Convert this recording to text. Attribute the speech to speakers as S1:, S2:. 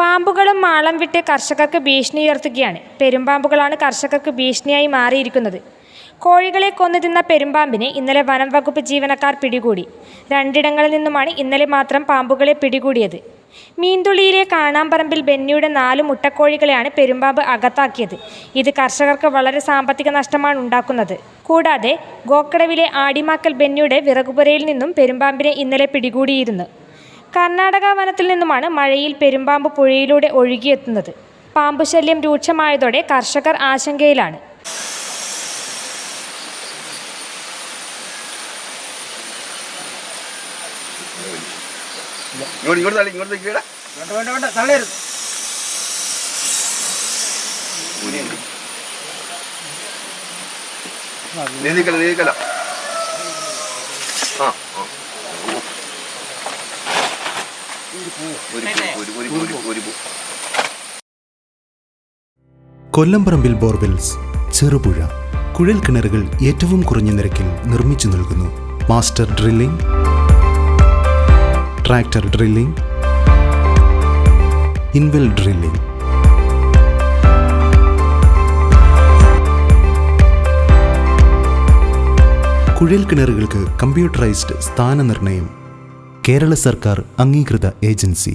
S1: പാമ്പുകളും മാളം വിട്ട് കർഷകർക്ക് ഭീഷണി ഉയർത്തുകയാണ്. പെരുമ്പാമ്പുകളാണ് കർഷകർക്ക് ഭീഷണിയായി മാറിയിരിക്കുന്നത്. കോഴികളെ കൊന്നു തിന്ന പെരുമ്പാമ്പിനെ ഇന്നലെ വനം വകുപ്പ് ജീവനക്കാർ പിടികൂടി. രണ്ടിടങ്ങളിൽ നിന്നുമാണ് ഇന്നലെ മാത്രം പാമ്പുകളെ പിടികൂടിയത്. മീന്തുള്ളിയിലെ കാണാമ്പറമ്പിൽ ബെന്നിയുടെ നാല് മുട്ടക്കോഴികളെയാണ് പെരുമ്പാമ്പ് അകത്താക്കിയത്. ഇത് കർഷകർക്ക് വളരെ സാമ്പത്തിക നഷ്ടമാണ് ഉണ്ടാക്കുന്നത്. കൂടാതെ ഗോക്കടവിലെ ആടിമാക്കൽ ബെന്നിയുടെ വിറകുപുരയിൽ നിന്നും പെരുമ്പാമ്പിനെ ഇന്നലെ പിടികൂടിയിരുന്നു. കർണാടക വനത്തിൽ നിന്നുമാണ് മഴയിൽ പെരുമ്പാമ്പ് പുഴയിലൂടെ ഒഴുകിയെത്തുന്നത്. പാമ്പുശല്യം രൂക്ഷമായതോടെ കർഷകർ ആശങ്കയിലാണ്.
S2: ഇങ്ങോട്ട് ഇങ്ങോട്ട് ആ ഇങ്ങോട്ട്
S3: കൊല്ലംപറമ്പിൽ ബോർവെൽസ് ചെറുപുഴ കുഴൽ കിണറുകൾ ഏറ്റവും കുറഞ്ഞ നിരക്കിൽ നിർമ്മിച്ചു നൽകുന്നു. Master drilling tractor drilling in well drilling. കുഴൽ കിണറുകൾക്ക് കമ്പ്യൂട്ടറൈസ്ഡ് സ്ഥാനനിർണയം കേരള സർക്കാർ അംഗീകൃത ഏജൻസി.